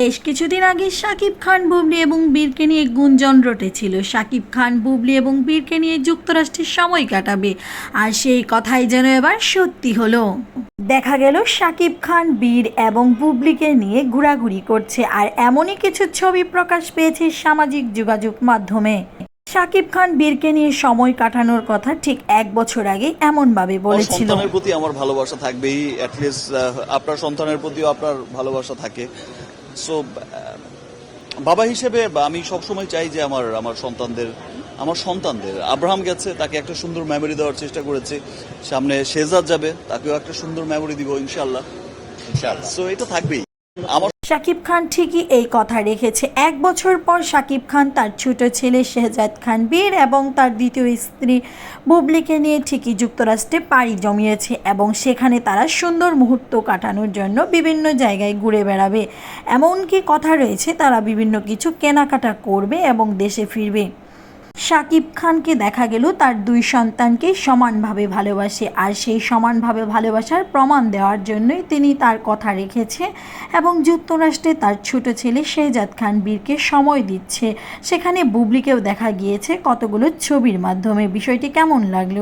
বেশ কিছুদিন আগে শাকিব খান, বুবলি এবং বীরকে নিয়ে গুঞ্জন রটেছিল। শাকিব খান, বুবলি এবং বীরকে নিয়ে যুক্তরাষ্ট্রের সময় কাটাবে। আর সেই কথাই যেন এবার সত্যি হলো। দেখা গেল শাকিব খান, বীর এবং বুবলিকে নিয়ে ঘোরাঘুরি করছে। আর এমনই কিছু ছবি প্রকাশ পেয়েছে সামাজিক যোগাযোগ মাধ্যমে। শাকিব খান বীরকে নিয়ে সময় কাটানোর কথা ঠিক এক বছর আগে এমনভাবে বলেছিল। সন্তানের প্রতি আমার ভালোবাসা থাকবেই অ্যাটলিস্ট আপনার সন্তানের প্রতিও আপনার ভালোবাসা থাকে। সো বাবা হিসেবে বা আমি সবসময় চাই যে আমার আমার সন্তানদের আমার সন্তানদের। আব্রাহাম গেছে তাকে একটা সুন্দর মেমোরি দেওয়ার চেষ্টা করেছি। সামনে শেজাদ যাবে তাকেও একটা সুন্দর মেমোরি দিব ইনশাল্লাহ ইনশাআল্লাহ। সো এটা থাকবেই। শাকিব খান ঠিকই এই কথা রেখেছে। এক বছর পর শাকিব খান তার ছোট ছেলে শেহজাদ খান বীর এবং তার দ্বিতীয় স্ত্রী বুবলিকে নিয়ে ঠিকই যুক্তরাষ্ট্রে পাড়ি জমিয়েছে এবং সেখানে তারা সুন্দর মুহূর্ত কাটানোর জন্য বিভিন্ন জায়গায় ঘুরে বেড়াবে। এমনকি কথা রয়েছে, তারা বিভিন্ন কিছু কেনাকাটা করবে এবং দেশে ফিরবে। শাকিব খানকে দেখা গেল, তার দুই সন্তানকে সমানভাবে ভালোবাসে। আর সেই সমানভাবে ভালোবাসার প্রমাণ দেওয়ার জন্যই তিনি তার কথা রেখেছে এবং যুক্তরাষ্ট্রে তার ছোট ছেলে শেহজাদ খান বীরকে সময় দিচ্ছে। সেখানে বুবলিকেও দেখা গিয়েছে কতগুলো ছবির মাধ্যমে। বিষয়টি কেমন লাগল?